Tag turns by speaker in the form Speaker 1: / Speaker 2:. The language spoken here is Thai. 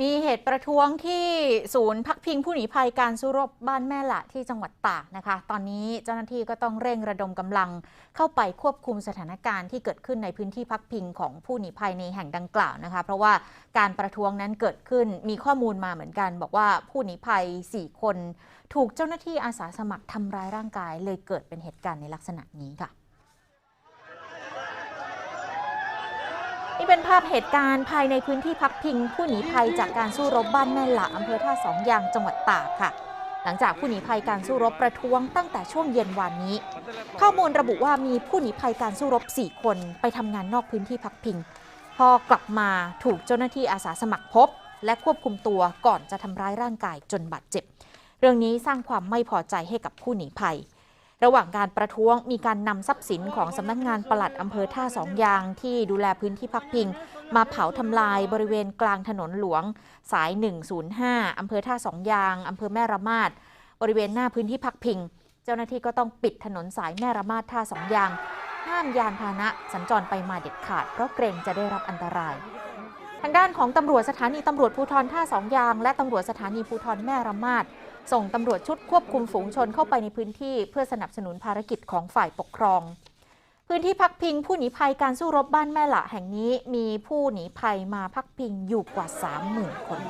Speaker 1: มีเหตุประท้วงที่ศูนย์พักพิงผู้หนีภัยการสู้รบบ้านแม่ละที่จังหวัดตากนะคะ ตอนนี้เจ้าหน้าที่ก็ต้องเร่งระดมกำลังเข้าไปควบคุมสถานการณ์ที่เกิดขึ้นในพื้นที่พักพิงของผู้หนีภัยในแห่งดังกล่าวนะคะ เพราะว่าการประท้วงนั้นเกิดขึ้นมีข้อมูลมาเหมือนกัน บอกว่าผู้หนีภัย 4 คน ถูกเจ้าหน้าที่อาสาสมัครทำร้ายร่างกาย เลยเกิดเป็นเหตุการณ์ในลักษณะนี้ค่ะ นี่เป็นภาพเหตุการณ์ภายในพื้นที่พักพิง ผู้หนีภัยจากการสู้รบบ้านแม่หละอำเภอท่าสองยางจังหวัดตากค่ะ หลังจากผู้หนีภัยการสู้รบประท้วงตั้งแต่ช่วงเย็นวันนี้ ข้อมูลระบุว่ามีผู้หนีภัยการสู้รบ 4 คนไปทำงานนอกพื้นที่พักพิง พอกลับมาถูกเจ้าหน้าที่อาสาสมัครพบ และควบคุมตัวก่อนจะทำร้ายร่างกายจนบาดเจ็บ เรื่องนี้สร้างความไม่พอใจให้กับผู้หนีภัย ระหว่างการประท้วงมีการนำทรัพย์สินของสำนักงานปลัดอำเภอท่าสองยางที่ดูแลพื้นที่พักพิง มาเผาทำลายบริเวณกลางถนนหลวง สาย 105อำเภอท่าสองยางอำเภอแม่ระมาดบริเวณหน้าพื้นที่พักพิง เจ้าหน้าที่ก็ต้องปิดถนนสายแม่ระมาดท่าสองยาง ห้ามยานพาหนะสัญจรไปมาเด็ดขาดเพราะเกรงจะได้รับอันตราย ทางด้านของตำรวจสถานีตำรวจภูธรท่าสองยาง และตำรวจสถานีภูธรแม่ระมาดส่งตำรวจชุดควบคุมฝูงชนเข้าไปในพื้นที่ เพื่อสนับสนุนภารกิจของฝ่ายปกครอง พื้นที่พักพิงผู้หนีภัยการสู้รบบ้านแม่ละแห่งนี้ มีผู้หนีภัยมาพักพิงอยู่กว่า 30,000 คน